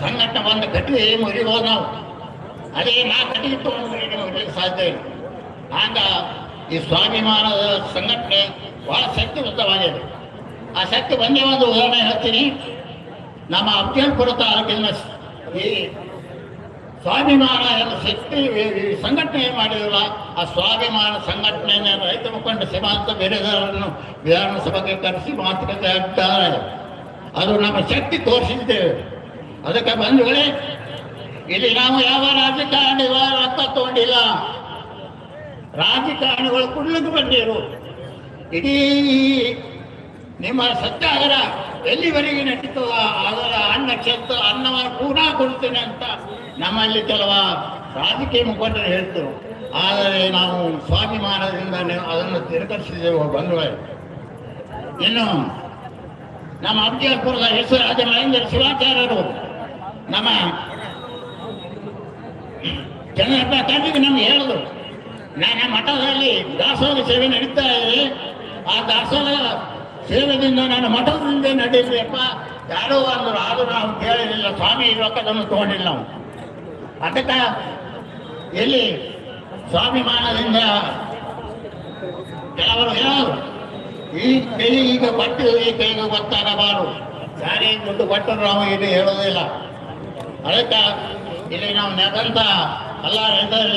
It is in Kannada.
ಸಂಘಟನೆ ಒಂದು ಕಟ್ಟಿ ಮುರಿಬೋದು ನಾವು ಅದೇ ನಾ ಕಟ್ಟಿಗೆ ತಗೊಂಡು ಮುರಿಲಿಕ್ಕೆ ಸಾಧ್ಯ ಇಲ್ಲ. ಆಗ ಈ ಸ್ವಾಭಿಮಾನದ ಸಂಘಟನೆ ಬಹಳ ಶಕ್ತಿಯುತವಾಗಿದೆ. ಆ ಶಕ್ತಿ ಬಂದೇ ಒಂದು ಉದಾಹರಣೆ ಹೇಳ್ತೀನಿ. ನಮ್ಮ ಅಫ್ಜಲ್ಪುರ ತಾಲೂಕಿನ ಈ ಸ್ವಾಭಿಮಾನ ಎಲ್ಲ ಶಕ್ತಿ ಈ- ಸಂಘಟನೆ ಮಾಡಿರಲ್ಲ ಆ ಸ್ವಾಭಿಮಾನ ಸಂಘಟನೆಯನ್ನು ರೈತ ಮುಖಂಡ ಸೀಮಾಂತ ಬೇರೆದವರನ್ನು ವಿಧಾನಸಭೆಗೆ ಕರೆಸಿ ಮಾತುಕತೆ ಆಗ್ತಾರೆ ಅದು ನಮ್ಮ ಶಕ್ತಿ ತೋರಿಸಿದ್ದೇವೆ ಅದಕ್ಕೆ ಬಂಧುಗಳೇ, ಇಲ್ಲಿ ನಾವು ಯಾವ ರಾಜಕಾರಣಿಗಳ ರಕ್ತ ತಗೊಂಡಿಲ್ಲ. ರಾಜಕಾರಣಿಗಳು ಕುಡ್ಲಿಕ್ಕೆ ಬಂದಿರು. ಇಡೀ ನಿಮ್ಮ ಸತ್ಯಾಗ್ರಹ ಎಲ್ಲಿವರೆಗೆ ನಡೀತದ ಅದರ ಅನ್ನ ಕ್ಷೇತ್ರ ಅನ್ನವನ್ನು ಪೂರ್ಣ ಕೊಡ್ತೇನೆ ಅಂತ ನಮ್ಮಲ್ಲಿ ಕೆಲವ ರಾಜಕೀಯ ಮುಖಂಡರು ಹೇಳ್ತರು. ಆದರೆ ನಾವು ಸ್ವಾಭಿಮಾನದಿಂದ ಅದನ್ನು ತಿರಸ್ಕರಿಸಿದೆವು ಬಂಧುಗಳೇ. ಇನ್ನು ನಮ್ಮ ಅಬ್ಜಲ್ಪುರದ ಹೆಸರಾದ ಮಹೇಂದ್ರ ಶಿವಾಚಾರ್ಯರು ನಮ್ಮ ಚಂದ್ರಪ್ಪ ತಂದಿಗೆ ನಮ್ಗೆ ಹೇಳಿದ್ರು ನಾನು ಮಠದಲ್ಲಿ ದಾಸೋಹ ಸೇವೆ ನಡೀತಾ ಇದೆ. ಆ ದಾಸೋಹ ಸೇವೆದಿಂದ ನಾನು ಮಠದಿಂದ ನಡೀಲಿಯಪ್ಪ ಯಾರೋ ಅಂದ್ರು, ಆದರೂ ನಾವು ಕೇಳಲಿಲ್ಲ, ಸ್ವಾಮಿ ರೊಕ್ಕದನ್ನು ತಗೊಂಡಿಲ್ಲ ನಾವು. ಅದಕ್ಕೆ ಎಲ್ಲಿ ಸ್ವಾಭಿಮಾನದಿಂದ ಕೆಲವರು ಹೇಳೋರು ಈ ಕೈ ಈಗ ಕೊಟ್ಟು ಈ ಬರ್ತಾನ ಗೊತ್ತಾಗಬಾರು ಯಾರೇ ದುಡ್ಡು ಕೊಟ್ಟರು ನಾವು ಇದು ಹೇಳೋದಿಲ್ಲ ಅದಕ್ಕೆ ಇಲ್ಲಿ ನಾವು ನೆದಂತ ಎಲ್ಲ ರೈತರಲ್ಲಿ